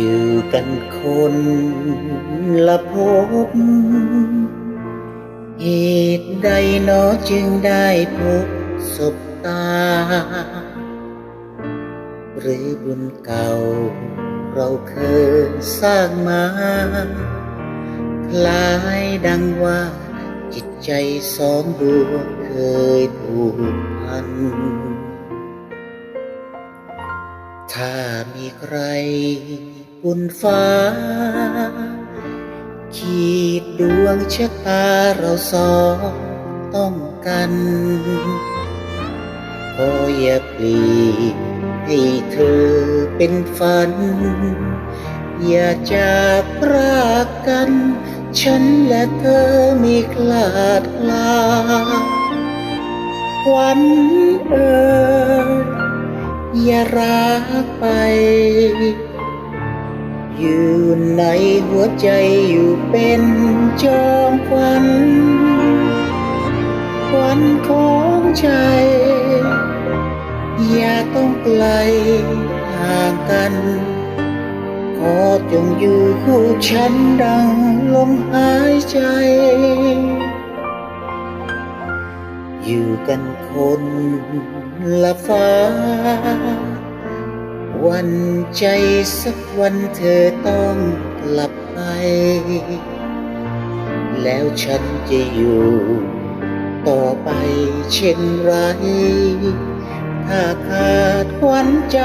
อยู่กันคนละภพเหตุใดเนอจึงได้พบศบตา หรือบุญเก่าเราเคยสร้างมา คล้ายดังว่าจิตใจสองดวงเคยผูกพัน ถ้ามีใคร บุญฟ้า ขีดดวงชะตาเราสองต้องกันขออย่าเปลี่ยนให้เธอเป็นฝัน อย่าจากรากกัน ฉันและเธอไมีคลาดคลาวันเอ่ยอย่ารักไป อยู่ในหัวใจอยู่เป็นจอมควันควันของใจ อย่าต้องไกลห่างกัน ขอจงอยู่คู่ฉันดังลมหายใจ อยู่กันคนละฟ้า วันใจสักวันเธอต้องกลับไป แล้วฉันจะอยู่ ต่อไปเช่นไร ถ้าขาดวันใจ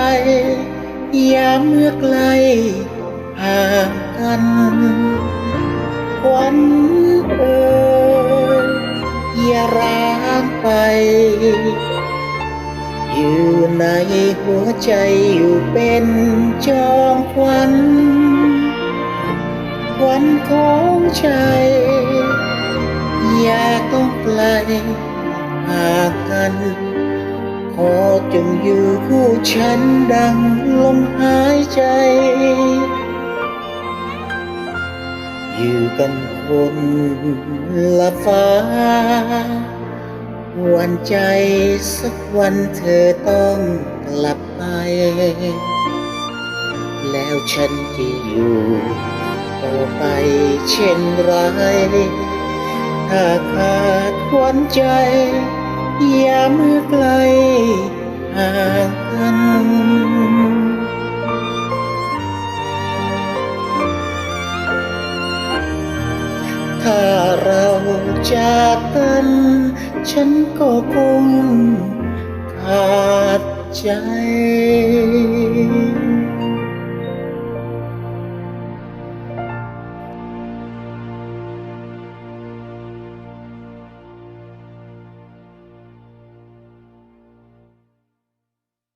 อย่าเมื่อไกลห่างกันวันเอ่ยอย่าร้างไป อยู่ในหัวใจอยู่เป็นจอมควันควันของใจอย่าต้องไกลหางกันขอจงอยู่คู่ฉันดังลมหายใจ อยู่กันคนละฟ้า วันใจสักวันเธอต้องกลับไป แล้วฉันจะอยู่ต่อไปเช่นไร ถ้าขาดควันใจ อย่าเมื่อไกลห่างกันถ้าเราจากกัน ฉันก็คงขาดใจ